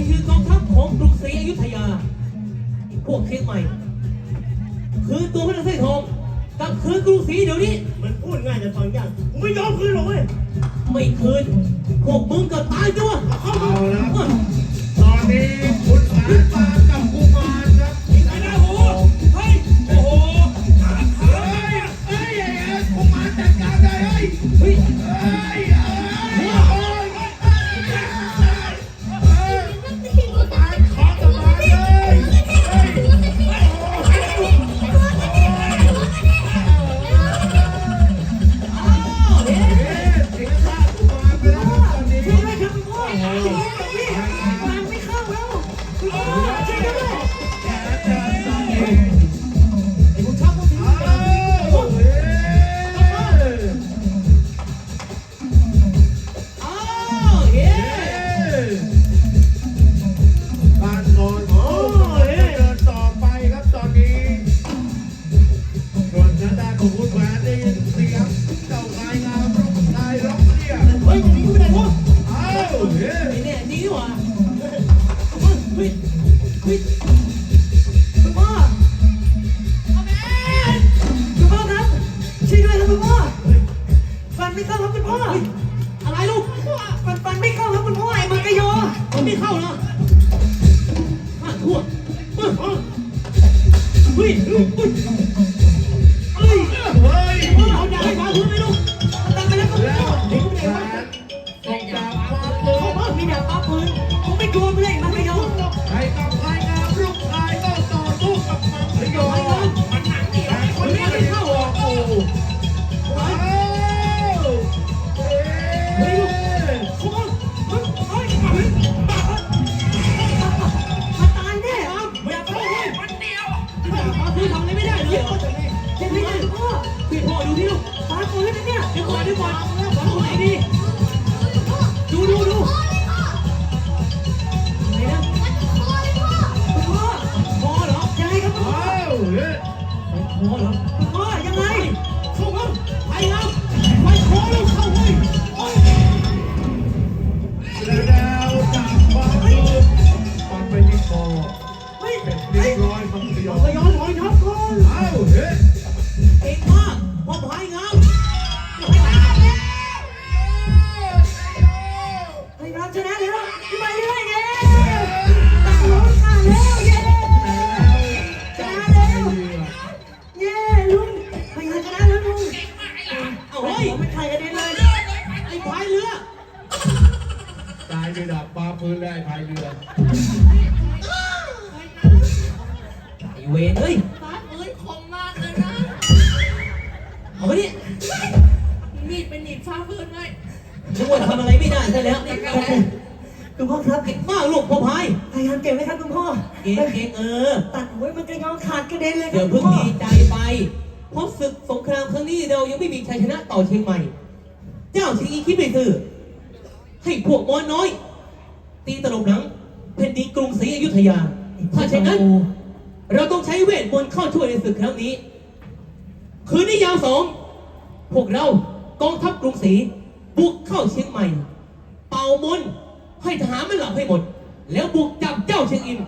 นี่คือกองทัพของกรุงศรีอยุธยา พวกเชียงใหม่ คือตัวพระนางสร้อยทองกลับคืนกรุงศรีเดี๋ยวนี้ มันพูดง่ายแต่ฟังยากกูไม่ยอมคืนหรอกเว้ยไม่คืนพวกมึงก็ตายตัวเข้ามาเอาละครับตอนนี้คุณหมานมากับกุ เฮ้ยคุณพ่อคุณพ่อครับช่วยด้วยครับคุณพ่อฟันไม่เข้าครับคุณพ่ออะไรลูกฟันฟันไม่เข้าครับคุณพ่อไอ้มันกระโยมันไม่เข้าเหรอห้าทั่วเฮ้ยเฮ้ยเฮ้ยเฮ้ยเฮ้ยเฮ้ยพ่อเอายาให้พาคุณไหม ดีดูดูดูไหนนะคุณพ่อพ่อเหรอยังไงครับคุณพ่อว้าวเฮ้ยพ่อเหรอพ่อยังไงเข้ามาไปแล้วไปขอลูกเข้าเว้ยโอ้ยแล้วจากความรู้ฟันไปที่คอเฮ้ยเป็นเฮ้เรียยบร้อยมังคโยก็ย้อนถอยครับก่อนอ้าวเฮ้ยเก่งมากพ่อพายงาม เอาเฮ้ยไม่ใครกระเด็นเลยไอ้พายเรือ ตายด้วยดาบปลาปืนและไอ้พายเรือไอ้เวรเฮ้ยฟ้าปืนคมมากเลยนะ เอาไปดิมีดเป็นหนีบฟ้าปืนเลยนึกว่าทำอะไรไม่ได้ซะแล้วคุณพ่อครับเก่งมากลูกพ่อพายพยายามเก่งไหมครับคุณพ่อ เก่งเก่งเออ ตัดหัวมันกระยองขาดกระเด็นเลยเดี๋ยวเพิ่งดีใจไป เพราะศึกสงครามครั้งนี้เรายังไม่มีชัยชนะต่อเชียงใหม่ เจ้าเชียงอีคิดไม่ซื่อให้พวกมอนน้อย ตีตลบหลังแผ่นดินกรุงศรีอยุธยา ถ้าเช่นนั้น เราต้องใช้เวทมนต์เข้าช่วยในศึกครั้งนี้ คืนนี้ยามสองพวกเรากองทัพกรุงศรีบุกเข้าเชียงใหม่ เป่ามนต์ให้ทหารมันหลับให้หมด แล้วบุกจับเจ้าเชียงอิน